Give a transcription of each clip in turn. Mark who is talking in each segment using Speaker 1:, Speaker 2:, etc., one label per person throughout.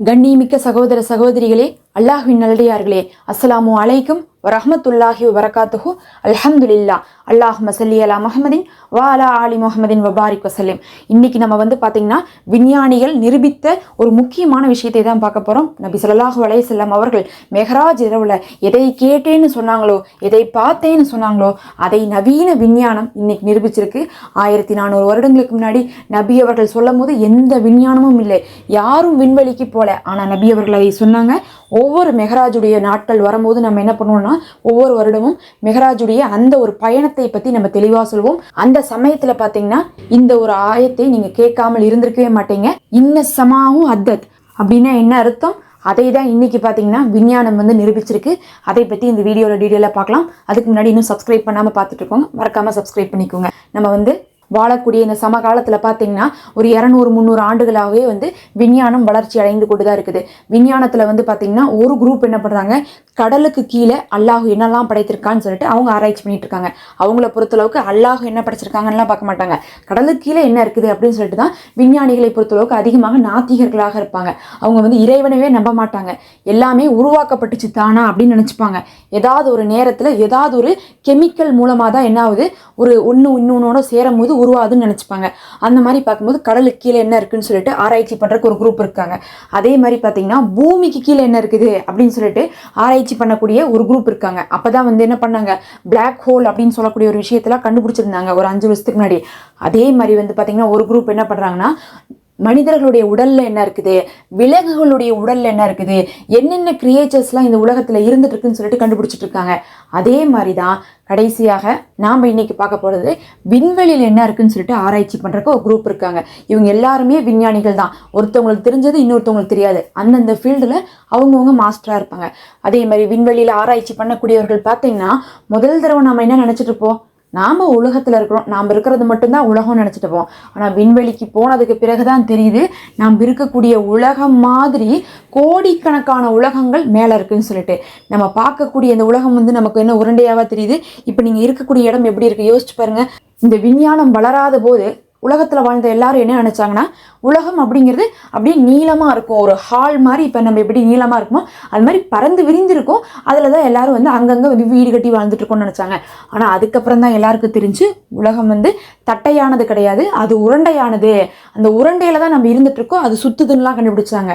Speaker 1: கண்ணியமிக்க சகோதர சகோதரிகளே அல்லாஹ்வின் நல்லடியார்களே அஸ்ஸலாமு அலைக்கும் வரஹமத்துல்லாஹி வரகாத்துஹு அல்ஹம்துலில்லா அல்லாஹ் மசல்லி அலா முஹமதின் வா அலா ஆலி முஹம்மதின் வபாரிக் வசல்லிம். இன்றைக்கி நம்ம வந்து பார்த்திங்கன்னா விஞ்ஞானிகள் நிரூபித்த ஒரு முக்கியமான விஷயத்தை தான் பார்க்க போகிறோம் நபி ஸல்லல்லாஹு அலைஹி செல்லம் அவர்கள் மெஹராஜ் இரவில் எதை கேட்டேன்னு சொன்னாங்களோ எதை பார்த்தேன்னு சொன்னாங்களோ அதை நவீன விஞ்ஞானம் இன்னைக்கு நிரூபிச்சிருக்கு. ஆயிரத்தி நானூறு வருடங்களுக்கு முன்னாடி நபி அவர்கள் சொல்லும் போது எந்த விஞ்ஞானமும் இல்லை. யாரும் விண்வெளிக்கு போல. ஆனால் நபி அவர்கள் அதை சொன்னாங்க. ஒவ்வொரு மெஹராஜுடைய நாட்கள் வரும்போது நம்ம என்ன பண்ணுவோம்னா ஒவ்வொரு வருடமும் மெஹராஜுடைய அந்த ஒரு பயணத்தை பற்றி நம்ம தெளிவாக சொல்வோம். அந்த சமயத்தில் பார்த்தீங்கன்னா இந்த ஒரு ஆயத்தை நீங்கள் கேட்காமல் இருந்திருக்கவே மாட்டீங்க. இன்ன சமாவும் அத்தத் அப்படின்னா என்ன அர்த்தம்? அதை தான் இன்னைக்கு பார்த்தீங்கன்னா விஞ்ஞானம் வந்து நிரூபிச்சிருக்கு. அதை பற்றி இந்த வீடியோவில் டீட்டெயிலாக பார்க்கலாம் அதுக்கு முன்னாடி இன்னும் சப்ஸ்கிரைப் பண்ணாமல் பார்த்துட்டு இருக்கோங்க. மறக்காமல் சப்ஸ்கிரைப் பண்ணிக்கோங்க. நம்ம வந்து வாழக்கூடிய இந்த சமகாலத்தில் பார்த்தீங்கன்னா ஒரு இரநூறு முந்நூறு ஆண்டுகளாகவே வந்து விஞ்ஞானம் வளர்ச்சி அடைந்து கொண்டு தான் இருக்குது. விஞ்ஞானத்தில் வந்து பார்த்தீங்கன்னா ஒரு குரூப் என்ன பண்ணுறாங்க கடலுக்கு கீழே அல்லாஹ் என்னெல்லாம் படைத்திருக்கான்னு சொல்லிட்டு அவங்க ஆராய்ச்சி பண்ணிட்டு இருக்காங்க. அவங்கள பொறுத்தளவுக்கு அல்லாஹ் என்ன படைச்சிருக்காங்கலாம் பார்க்க மாட்டாங்க. கடலுக்கு கீழே என்ன இருக்குது அப்படின்னு சொல்லிட்டு தான் விஞ்ஞானிகளை பொறுத்தளவுக்கு அதிகமாக நாத்திகர்களாக இருப்பாங்க. அவங்க வந்து இறைவனவே நம்ப மாட்டாங்க. எல்லாமே உருவாக்கப்பட்டுச்சு தானா அப்படின்னு நினச்சிப்பாங்க. ஏதாவது ஒரு நேரத்தில் ஏதாவது ஒரு கெமிக்கல் மூலமாக தான் என்ன ஆகுது ஒரு ஒன்று இன்னொன்னோட சேரும் போது உருவாகுதுன்னு நினச்சிப்பாங்க. அந்த மாதிரி பார்க்கும்போது கடலுக்கு கீழே என்ன இருக்குன்னு சொல்லிட்டு ஆராய்ச்சி பண்ணுறக்கு ஒரு குரூப் இருக்காங்க. அதே மாதிரி பார்த்தீங்கன்னா பூமிக்கு கீழே என்ன இருக்குது அப்படின்னு சொல்லிட்டு ஆராய்ச்சி பண்ணக்கூடிய ஒரு குரூப் இருக்காங்க. அப்போ தான் வந்து என்ன பண்ணாங்க? பிளாக் ஹோல் அப்படின்னு சொல்லக்கூடிய ஒரு விஷயத்தெல்லாம் கண்டுபிடிச்சிருந்தாங்க ஒரு அஞ்சு வருஷத்துக்கு முன்னாடி. அதே மாதிரி வந்து பார்த்தீங்கன்னா ஒரு குரூப் என்ன பண்ணுறாங்கன்னா மனிதர்களுடைய உடல்ல என்ன இருக்குது? விலங்குகளுடைய உடல்ல என்ன இருக்குது? என்னென்ன கிரியேச்சர்ஸ்லாம் இந்த உலகத்துல இருந்துட்டு இருக்குன்னு சொல்லிட்டு கண்டுபிடிச்சிட்டு இருக்காங்க அதே மாதிரி தான் கடைசியாக நாம் இன்னைக்கு பார்க்க போகிறது விண்வெளியில் என்ன இருக்குன்னு சொல்லிட்டு ஆராய்ச்சி பண்ணுறக்கு ஒரு குரூப் இருக்காங்க. இவங்க எல்லாருமே விஞ்ஞானிகள் தான். ஒருத்தவங்களுக்கு தெரிஞ்சது இன்னொருத்தவங்களுக்கு தெரியாது. அந்தந்த ஃபீல்டில் அவங்கவுங்க மாஸ்டராக இருப்பாங்க. அதே மாதிரி விண்வெளியில் ஆராய்ச்சி பண்ணக்கூடியவர்கள் பார்த்தீங்கன்னா முதல் தடவை நம்ம என்ன நினச்சிட்டு இருப்போம் நாம் உலகத்தில் இருக்கிறோம். நாம் இருக்கிறது மட்டும்தான் உலகம்னு நினச்சிட்டு போவோம். ஆனால் விண்வெளிக்கு போனதுக்கு பிறகு தான் தெரியுது நாம் இருக்கக்கூடிய உலகம் மாதிரி கோடிக்கணக்கான உலகங்கள் மேலே இருக்குன்னு சொல்லிட்டு. நம்ம பார்க்கக்கூடிய இந்த உலகம் வந்து நமக்கு என்ன உருண்டையாவா தெரியுது? இப்போ நீங்கள் இருக்கக்கூடிய இடம் எப்படி இருக்குது யோசிச்சு பாருங்கள் இந்த விஞ்ஞானம் வளராத போது உலகத்தில் வாழ்ந்த எல்லாரும் என்ன நினச்சாங்கன்னா உலகம் அப்படிங்கிறது அப்படியே நீளமாக இருக்கும். ஒரு ஹால் மாதிரி இப்போ நம்ம எப்படி நீளமாக இருக்குமோ அது மாதிரி பறந்து விரிந்திருக்கும் அதில் தான் எல்லாரும் வந்து அங்கங்கே வந்து வீடு கட்டி வாழ்ந்துட்டுருக்கோம்னு நினச்சாங்க. ஆனால் அதுக்கப்புறம் தான் எல்லாருக்கும் தெரிஞ்சு உலகம் வந்து தட்டையானது கிடையாது அது உருண்டையானது. அந்த உருண்டையில் தான் நம்ம இருந்துகிட்ருக்கோம் அது சுற்றுதுன்னெலாம் கண்டுபிடிச்சாங்க.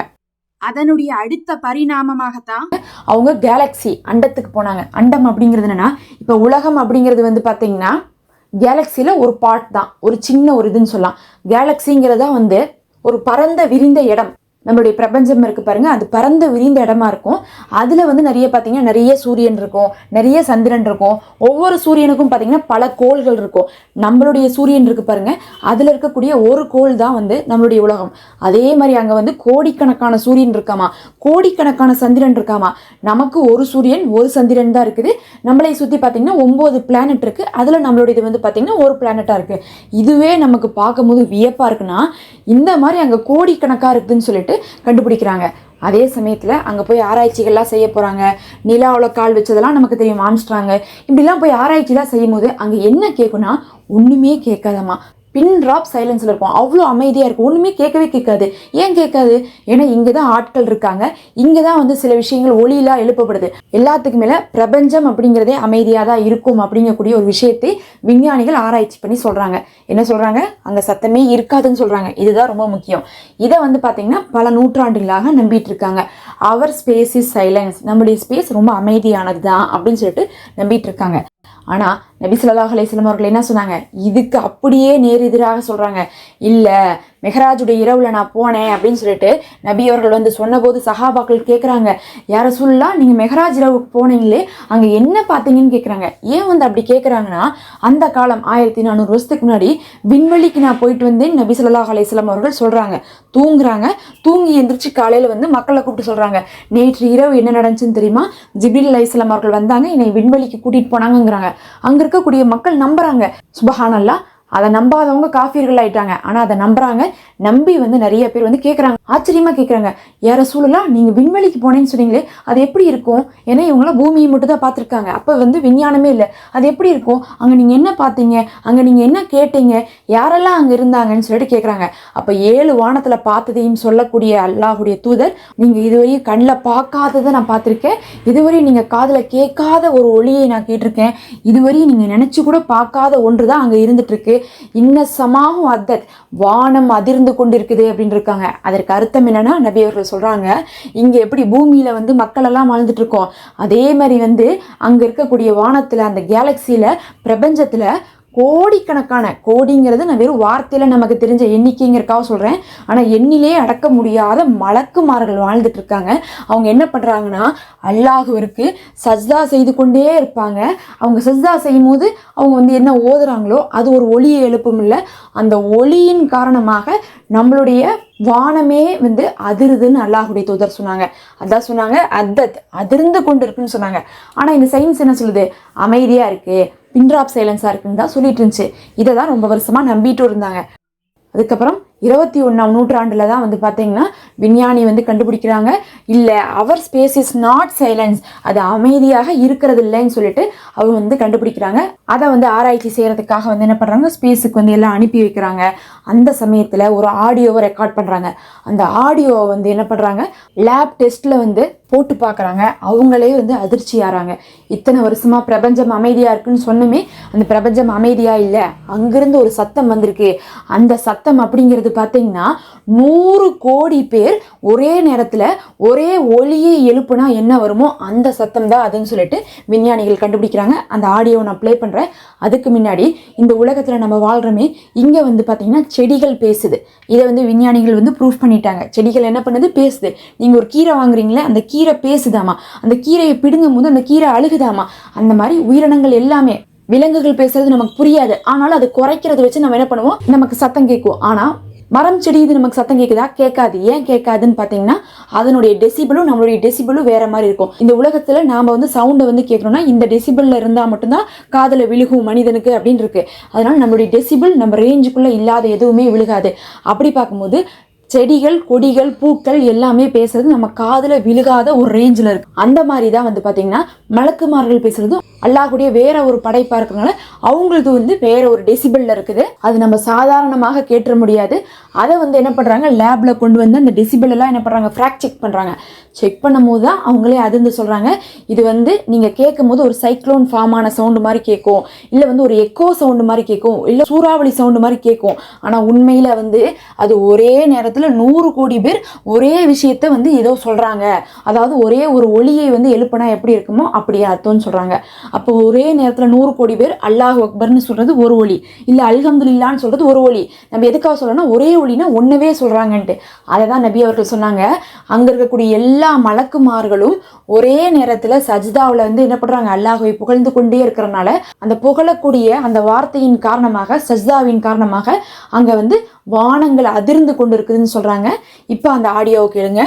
Speaker 1: அதனுடைய அடுத்த பரிணாமமாகத்தான் அவங்க கேலக்ஸி அண்டத்துக்கு போனாங்க. அண்டம் அப்படிங்கிறது என்னென்னா இப்போ உலகம் அப்படிங்கிறது வந்து பார்த்தீங்கன்னா கேலக்ஸியில் ஒரு பார்ட் தான். ஒரு சின்ன ஒரு இதுன்னு சொல்லலாம். கேலக்ஸிங்கிறதா வந்து ஒரு பரந்த விரிந்த இடம். நம்மளுடைய பிரபஞ்சம் இருக்குது பாருங்கள் அது பறந்து விரிந்த இடமா இருக்கும். அதில் வந்து நிறைய பார்த்தீங்கன்னா நிறைய சூரியன் இருக்கும் நிறைய சந்திரன் இருக்கும். ஒவ்வொரு சூரியனுக்கும் பார்த்தீங்கன்னா பல கோள்கள் இருக்கும். நம்மளுடைய சூரியன் இருக்குது பாருங்க அதில் இருக்கக்கூடிய ஒரு கோள் தான் வந்து நம்மளுடைய உலகம். அதே மாதிரி அங்கே வந்து கோடிக்கணக்கான சூரியன் இருக்காமா? கோடிக்கணக்கான சந்திரன் இருக்காமா? நமக்கு ஒரு சூரியன் ஒரு சந்திரன் தான் இருக்குது. நம்மளை சுற்றி பார்த்தீங்கன்னா ஒம்பது பிளானட் இருக்குது அதில் நம்மளுடையது வந்து பார்த்தீங்கன்னா ஒரு பிளானட்டாக இருக்குது இதுவே நமக்கு பார்க்கும்போது வியப்பாக இருக்குன்னா இந்த மாதிரி அங்கே கோடிக்கணக்காக இருக்குதுன்னு சொல்லிட்டு கண்டுபிடிக்கிறாங்க. அதே சமயத்தில் அங்கே போய் ஆராய்ச்சிகள்லாம் செய்ய போகிறாங்க நிலாவில் கால் வச்சதெல்லாம் நமக்கு தெரியும் ஆம்ஸ்ட்ராங்க. இப்படிலாம் போய் ஆராய்ச்சிலாம் செய்யும் போது அங்கே என்ன கேட்கும்னா ஒன்றுமே கேட்காதம்மா. பின் ட்ராப் சைலன்ஸில் இருக்கும். அவ்வளோ அமைதியாக இருக்கும். ஒன்றுமே கேட்கவே கேட்காது. ஏன் கேட்காது? ஏன்னா இங்கே தான் ஆட்கள் இருக்காங்க. இங்கே தான் வந்து சில விஷயங்கள் ஒளியெலாம் எழுப்பப்படுது. எல்லாத்துக்கு மேலே பிரபஞ்சம் அப்படிங்கிறதே அமைதியாக தான் இருக்கும் அப்படிங்கக்கூடிய ஒரு விஷயத்தை விஞ்ஞானிகள் ஆராய்ச்சி பண்ணி சொல்கிறாங்க என்ன சொல்கிறாங்க அங்கே சத்தமே இருக்காதுன்னு சொல்கிறாங்க இதுதான் ரொம்ப முக்கியம். இதை வந்து பார்த்திங்கன்னா பல நூற்றாண்டுகளாக நம்பிட்டு இருக்காங்க. அவர் ஸ்பேஸ் இஸ் சைலன்ஸ் நம்முடைய ஸ்பேஸ் ரொம்ப அமைதியானது தான் அப்படின்னு சொல்லிட்டு நம்பிட்டு இருக்காங்க. ஆனால் நபி சொல்லாஹ் அலையம் அவர்கள் என்ன சொன்னாங்க? இதுக்கு அப்படியே நேர் எதிராக சொல்கிறாங்க இல்லை மெஹராஜுடைய இரவில் நான் போனேன் அப்படின்னு சொல்லிட்டு நபி அவர்கள் வந்து சொன்னபோது சஹாபாக்கள் கேட்குறாங்க யார சொல்லலாம் நீங்கள் மெஹராஜ் இரவுக்கு போனீங்களே அங்கே என்ன பார்த்தீங்கன்னு கேட்குறாங்க ஏன் வந்து அப்படி கேட்குறாங்கன்னா அந்த காலம் ஆயிரத்தி நானூறு வருஷத்துக்கு முன்னாடி விண்வெளிக்கு நான் போயிட்டு வந்தேன் நபி ஸல்லல்லாஹு அலையம் அவர்கள் சொல்கிறாங்க தூங்குறாங்க தூங்கி எந்திரிச்சு காலையில் வந்து மக்களை கூப்பிட்டு சொல்கிறாங்க நேற்று இரவு என்ன நடந்துச்சுன்னு தெரியுமா? ஜிபில் அலையம் அவர்கள் வந்தாங்க என்னை விண்வெளிக்கு கூட்டிகிட்டு போனாங்கங்கிறாங்க. அங்கே இருக்கக்கூடிய மக்கள் நம்புறாங்க சுபஹானல்லா அதை நம்பாதவங்க காஃபியர்கள் ஆயிட்டாங்க. ஆனால் அதை நம்புறாங்க. நம்பி வந்து நிறைய பேர் வந்து கேட்குறாங்க ஆச்சரியமாக கேட்குறாங்க யார சூழலாம் நீங்கள் விண்வெளிக்கு போனேன்னு சொன்னீங்களே அது எப்படி இருக்கும்? ஏன்னா இவங்களாம் பூமியை மட்டும் தான் பார்த்துருக்காங்க. அப்போ வந்து விஞ்ஞானமே இல்லை. அது எப்படி இருக்கும்? அங்கே நீங்கள் என்ன பார்த்தீங்க? அங்கே நீங்கள் என்ன கேட்டீங்க? யாரெல்லாம் அங்கே இருந்தாங்கன்னு சொல்லிட்டு கேட்குறாங்க அப்போ ஏழு வானத்தில் பார்த்ததையும் சொல்லக்கூடிய அல்லாஹுடைய தூதர் நீங்கள் இதுவரையும் கண்ணில் பார்க்காததை நான் பார்த்துருக்கேன். இதுவரையும் நீங்கள் காதில் கேட்காத ஒரு ஒளியை நான் கேட்டிருக்கேன். இதுவரையும் நீங்கள் நினச்சி கூட பார்க்காத ஒன்று தான் அங்கே இருந்துட்டுருக்கு இன்ன சமாகும் அத்தத் வானம் அதிர்ந்து கொண்டிருக்குது அப்படின்னு இருக்காங்க அதற்கு அர்த்தம் என்னன்னா நபி அவர்கள் சொல்றாங்க இங்க எப்படி பூமியில வந்து மக்கள் எல்லாம் வாழ்ந்துட்டு இருக்கோம் அதே மாதிரி வந்து அங்க இருக்கக்கூடிய வானத்துல அந்த கேலக்சியில பிரபஞ்சத்துல கோடிக்கணக்கான கோடிங்கிறது நான் வெறும் வார்த்தையில் நமக்கு தெரிஞ்ச எண்ணிக்கைங்கிறக்காக சொல்கிறேன் ஆனால் எண்ணிலே அடக்க முடியாத மலக்குமார்கள் வாழ்ந்துட்டு இருக்காங்க. அவங்க என்ன பண்ணுறாங்கன்னா அல்லாஹுவிற்கு சஜ்தா செய்து கொண்டே இருப்பாங்க. அவங்க சஜ்தா செய்யும் போது அவங்க வந்து என்ன ஓதுறாங்களோ அது ஒரு ஒளியை எழுப்பும் இல்லை. அந்த ஒளியின் காரணமாக நம்மளுடைய வானமே வந்து அதிருதுன்னு அல்லாஹுடைய தூதர் சொன்னாங்க. அதான் சொன்னாங்க அத்தத் அதிர்ந்து கொண்டு இருக்குன்னு சொன்னாங்க. ஆனால் இந்த சயின்ஸ் என்ன சொல்லுது? அமைதியாக இருக்குது பின்ட்ராப் சைலன்ஸாக இருக்குன்னு தான் சொல்லிட்டு இருந்துச்சு. இதை தான் ரொம்ப வருஷமாக நம்பிட்டும் இருந்தாங்க. அதுக்கப்புறம் இருபத்தி ஒன்றாம் நூற்றாண்டில் தான் வந்து பார்த்தீங்கன்னா விஞ்ஞானி வந்து கண்டுபிடிக்கிறாங்க. இல்லை அவர் ஸ்பேஸ் இஸ் நாட் சைலன்ஸ் அது அமைதியாக இருக்கிறது இல்லைன்னு சொல்லிட்டு அவங்க வந்து கண்டுபிடிக்கிறாங்க. அதை வந்து ஆராய்ச்சி செய்கிறதுக்காக வந்து என்ன பண்ணுறாங்க ஸ்பேஸுக்கு வந்து எல்லாம் அனுப்பி வைக்கிறாங்க. அந்த சமயத்தில் ஒரு ஆடியோவை ரெக்கார்ட் பண்ணுறாங்க அந்த ஆடியோவை வந்து என்ன பண்ணுறாங்க லேப் டெஸ்ட்டில் வந்து போட்டு பார்க்குறாங்க அவங்களே வந்து அதிர்ச்சி ஆறாங்க. இத்தனை வருஷமாக பிரபஞ்சம் அமைதியாக இருக்குன்னு சொன்னமே அந்த பிரபஞ்சம் அமைதியாக இல்லை. அங்கேருந்து ஒரு சத்தம் வந்திருக்கு. அந்த சத்தம் அப்படிங்கிறது பார்த்தீங்கன்னா நூறு கோடி பேர் ஒரே நேரத்தில் ஒரே ஒளியை எழுப்புனா என்ன வருமோ அந்த சத்தம் தான் அதுன்னு சொல்லிட்டு விஞ்ஞானிகள் கண்டுபிடிக்கிறாங்க. அந்த ஆடியோவை நான் ப்ளே பண்ணுறேன் அதுக்கு முன்னாடி இந்த உலகத்தில் நம்ம வாழ்கிறோமே இங்கே வந்து பார்த்தீங்கன்னா செடிகள் பேசுது. இதை வந்து விஞ்ஞானிகள் வந்து ப்ரூஃப் பண்ணிட்டாங்க. செடிகள் என்ன பண்ணுது? பேசுது. நீங்கள் ஒரு கீரை வாங்குறீங்களே அந்த கீரை பேசுதாமா? அந்த கீரையை பிடுங்கும் போது அந்த கீரை அழுகுதாமா? அந்த மாதிரி உயிரினங்கள் எல்லாமே விலங்குகள் பேசுறது நமக்கு புரியாது. ஆனாலும் அது குறைக்கிறத வச்சு நம்ம என்ன பண்ணுவோம்? நமக்கு சத்தம் கேட்கும். ஆனால் மரம் செடி இது நமக்கு சத்தம் கேட்குதா கேட்காது ஏன் கேட்காதுன்னு பார்த்தீங்கன்னா அதனுடைய டெசிபிளும் நம்மளுடைய டெசிபிளும் வேற மாதிரி இருக்கும். இந்த உலகத்தில் நாம் வந்து சவுண்டை வந்து கேட்குறோன்னா இந்த டெசிபிளில் இருந்தால் மட்டும்தான் காதில் விழுகும் மனிதனுக்கு அப்படின்னு இருக்கு. அதனால் நம்மளுடைய டெசிபிள் நம்ம ரேஞ்சுக்குள்ளே இல்லாத எதுவுமே விழுகாது. அப்படி பார்க்கும்போது செடிகள் கொடிகள் பூக்கள் எல்லாமே பேசுறது நம்ம காதில் விழுகாத ஒரு ரேஞ்சில் இருக்கு. அந்த மாதிரி தான் வந்து பார்த்தீங்கன்னா மலக்குமார்கள் பேசுறதும் அல்லாஹுடைய வேற ஒரு படைப்பாக இருக்கிறதுனால அவங்களது வந்து வேற ஒரு டெசிபிளில் இருக்குது. அது நம்ம சாதாரணமாக கேட்டுற முடியாது. அதை வந்து என்ன பண்ணுறாங்க லேபில் கொண்டு வந்து அந்த டெசிபிள் எல்லாம் என்ன பண்ணுறாங்க ஃப்ராக் செக் பண்ணுறாங்க செக் பண்ணும்போது தான் அவங்களே அதிர்ந்து சொல்கிறாங்க இது வந்து நீங்கள் கேட்கும் போது ஒரு சைக்ளோன் ஃபார்மான சவுண்டு மாதிரி கேட்கும். இல்லை வந்து ஒரு எக்கோ சவுண்டு மாதிரி கேட்கும். இல்லை சூறாவளி சவுண்டு மாதிரி கேட்கும். ஆனால் உண்மையில் வந்து அது ஒரே நேரத்தில் நூறு கோடி பேர் ஒரே விஷயத்த வந்து ஏதோ சொல்கிறாங்க அதாவது ஒரே ஒரு ஒளியை வந்து எழுப்புனா எப்படி இருக்குமோ அப்படியே அர்த்தம்னு சொல்கிறாங்க அப்போ ஒரே நேரத்தில் நூறு கோடி பேர் அல்லாஹ் அக்பர்னு சொல்கிறது ஒரு ஒளி இல்ல அல்ஹம்துலில்லான்னு சொல்கிறது ஒரு ஒளி நம்ம எதுக்காக சொல்லணும்னா ஒரே ஒளினா ஒன்றவே சொல்கிறாங்கன்ட்டு அதை தான் நபி அவர்கள் சொன்னாங்க. அங்கே இருக்கக்கூடிய எல்லா மலக்குமார்களும் ஒரே நேரத்தில் சஜிதாவில் வந்து என்ன பண்ணுறாங்க அல்லாஹுவை புகழ்ந்து கொண்டே இருக்கிறனால அந்த புகழக்கூடிய அந்த வார்த்தையின் காரணமாக சஜிதாவின் காரணமாக அங்கே வந்து வானங்கள் அதிர்ந்து கொண்டு இருக்குதுன்னு சொல்கிறாங்க இப்போ அந்த ஆடியோவை கேளுங்க.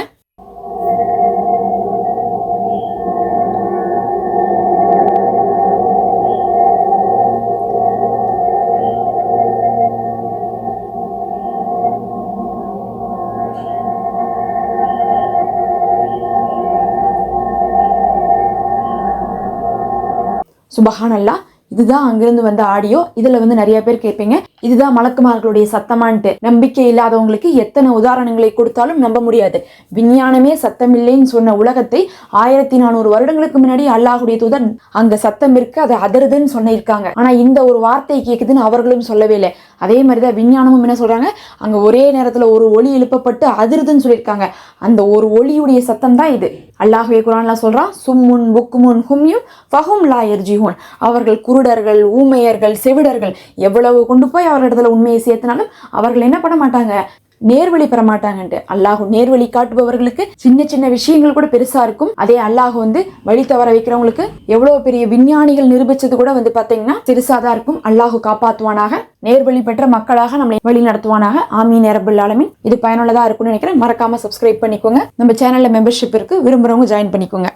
Speaker 1: சுபஹானல்லா. இதுதான் அங்கிருந்து வந்த ஆடியோ. இதுல வந்து நிறைய பேர் கேட்பீங்க. இதுதான் மலக்குமார்களுடைய சத்தமான்ட்டு. நம்பிக்கை இல்லாதவங்களுக்கு எத்தனை உதாரணங்களை கொடுத்தாலும் நம்ப முடியாது. விஞ்ஞானமே சத்தமில்லைன்னு சொன்ன உலகத்தை ஆயிரத்தி நானூறு வருடங்களுக்கு முன்னாடி அல்லாஹுடைய தூதர் அங்க சத்தம் இருக்கு அதை அதருதுன்னு சொன்னிருக்காங்க. ஆனா இந்த ஒரு வார்த்தை கேக்குதுன்னு அவர்களும் சொல்லவே இல்லை. அதே மாதிரி தான் விஞ்ஞானமும் என்ன சொல்றாங்க? அங்க ஒரே நேரத்தில் ஒரு ஒளி எழுப்பப்பட்டு அதிருதுன்னு சொல்லியிருக்காங்க. அந்த ஒரு ஒளியுடைய சத்தம் தான் இது. அல்லாஹே குரான்லாம் சொல்றான் சும்முன் புக்குமுன் ஹும்யும் ஃபஹும் லா எர்ஜிஹூன் அவர்கள் குருடர்கள் ஊமையர்கள் செவிடர்கள் எவ்வளவு கொண்டு போய் அவர்களிடத்துல உண்மையை சேர்த்தினாலும் அவர்கள் என்ன பண்ண மாட்டாங்க? நேர்வழி பெறமாட்டாங்கன்ட்டு. அல்லாஹு அல்லாஹ் நேர்வழி காட்டுபவர்களுக்கு சின்ன சின்ன விஷயங்கள் கூட பெருசா இருக்கும். அதே அல்லாஹ் வந்து வழி தவற வைக்கிறவங்களுக்கு எவ்வளவு பெரிய விஞ்ஞானிகள் நிரூபிச்சது கூட வந்து பாத்தீங்கன்னா சிறுசா தான் இருக்கும். அல்லாஹு காப்பாத்துவானாக. நேர்வழி பெற்ற மக்களாக நம்மளை வழி நடத்துவானாக. ஆமீன் நேரபுல் ஆலமின். இது பயனுள்ளதா இருக்கும்னு நினைக்கிறேன். மறக்காம சப்ஸ்கிரைப் பண்ணிக்கோங்க. நம்ம சேனல்ல மெம்பர்ஷிப் இருக்கு. விரும்புறவங்க ஜாயின் பண்ணிக்கோங்க.